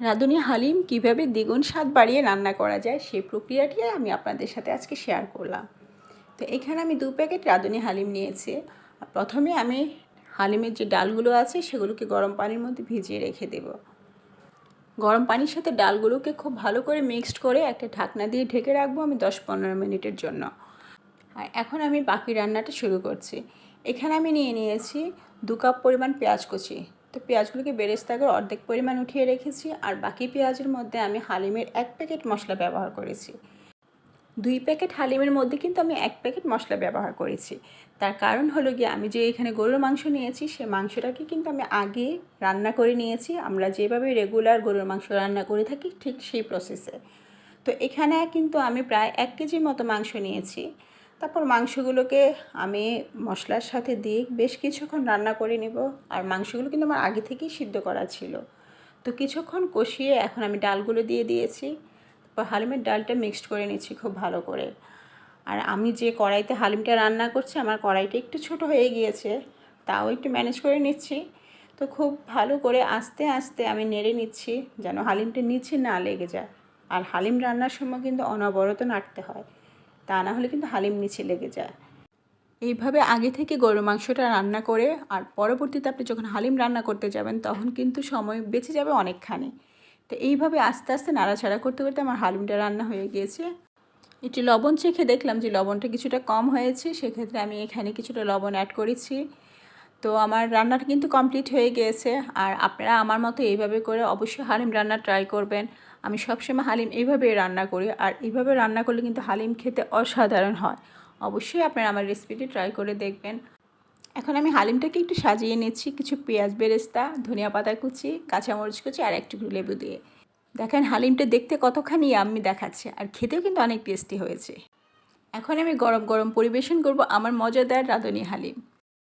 রাঁধুনি হালিম কীভাবে দ্বিগুণ স্বাদ বাড়িয়ে রান্না করা যায় সেই প্রক্রিয়াটি আমি আপনাদের সাথে আজকে শেয়ার করলাম। তো এখানে আমি দু প্যাকেট রাঁধুনি হালিম নিয়েছি। প্রথমে আমি হালিমের যে ডালগুলো আছে সেগুলোকে গরম পানির মধ্যে ভিজিয়ে রেখে দেব। গরম পানির সাথে ডালগুলোকে খুব ভালো করে মিক্সড করে একটা ঢাকনা দিয়ে ঢেকে রাখব আমি দশ পনেরো মিনিটের জন্য। আর এখন আমি বাকি রান্নাটা শুরু করছি। এখানে আমি নিয়ে নিয়েছি দু কাপ পরিমাণ পেঁয়াজ কুচি। তো পেঁয়াজগুলোকে বেরেস্তা অর্ধেক পরিমাণ উঠিয়ে রেখেছি আর বাকি পেঁয়াজের মধ্যে আমি হালিমের এক প্যাকেট মশলা ব্যবহার করেছি। দুই প্যাকেট হালিমের মধ্যে কিন্তু আমি এক প্যাকেট মশলা ব্যবহার করেছি। তার কারণ হলো গিয়ে আমি যে এখানে গরুর মাংস নিয়েছি, সে মাংসটাকে কিন্তু আমি আগে রান্না করে নিয়েছি। আমরা যেভাবে রেগুলার গরুর মাংস রান্না করে থাকি ঠিক সেই প্রসেসে তো এখানে কিন্তু আমি প্রায় এক কেজির মতো মাংস নিয়েছি। তারপর মাংসগুলোকে আমি মশলার সাথে দিয়ে বেশ কিছুক্ষণ রান্না করে নেব। আর মাংসগুলো কিন্তু আমার আগে থেকেই সিদ্ধ করা ছিল। তো কিছুক্ষণ কষিয়ে এখন আমি ডালগুলো দিয়ে দিয়েছি। তারপর হালিমের ডালটা মিক্সড করে নিচ্ছি খুব ভালো করে। আর আমি যে কড়াইতে হালিমটা রান্না করছি, আমার কড়াইটা একটু ছোট হয়ে গিয়েছে, তাও একটু ম্যানেজ করে নিচ্ছি। তো খুব ভালো করে আস্তে আস্তে আমি নেড়ে নিচ্ছি যেন হালিমটা নিচে না লেগে যায়। আর হালিম রান্নার সময় কিন্তু অনবরত নাড়তে হয়। তা না হলে কিন্তু হালিম নিচে লেগে যায়। এইভাবে আগে থেকে গরু মাংসটা রান্না করে আর পরবর্তীতে আপনি যখন হালিম রান্না করতে যাবেন তখন কিন্তু সময় বেঁচে যাবে অনেকখানি। তো এইভাবে আস্তে আস্তে নাড়াচাড়া করতে করতে আমার হালিমটা রান্না হয়ে গিয়েছে। একটু লবণ চেখে দেখলাম যে লবণটা কিছুটা কম হয়েছে, সেক্ষেত্রে আমি এখানে কিছুটা লবণ অ্যাড করেছি। তো আমার রান্নাটা কিন্তু কমপ্লিট হয়ে গিয়েছে। আর আপনারা আমার মতো এইভাবে করে অবশ্যই হালিম রান্না ট্রাই করবেন। আমি সবসময় হালিম এইভাবে রান্না করি। আর এইভাবে রান্না করলে কিন্তু হালিম খেতে অসাধারণ হয়। অবশ্যই আপনারা আমার রেসিপিটি ট্রাই করে দেখবেন। এখন আমি হালিমটাকে একটু সাজিয়ে নিচ্ছি। কিছু পেঁয়াজ বেরেস্তা, ধনিয়া পাতা কুচি, কাঁচামরিচ কুচি আর একটু লেবু দিয়ে। দেখেন হালিমটা দেখতে কতখানি আমি দেখাচ্ছে। আর খেতেও কিন্তু অনেক টেস্টি হয়েছে। এখন আমি গরম গরম পরিবেশন করব আমার মজাদার রাঁধুনি হালিম।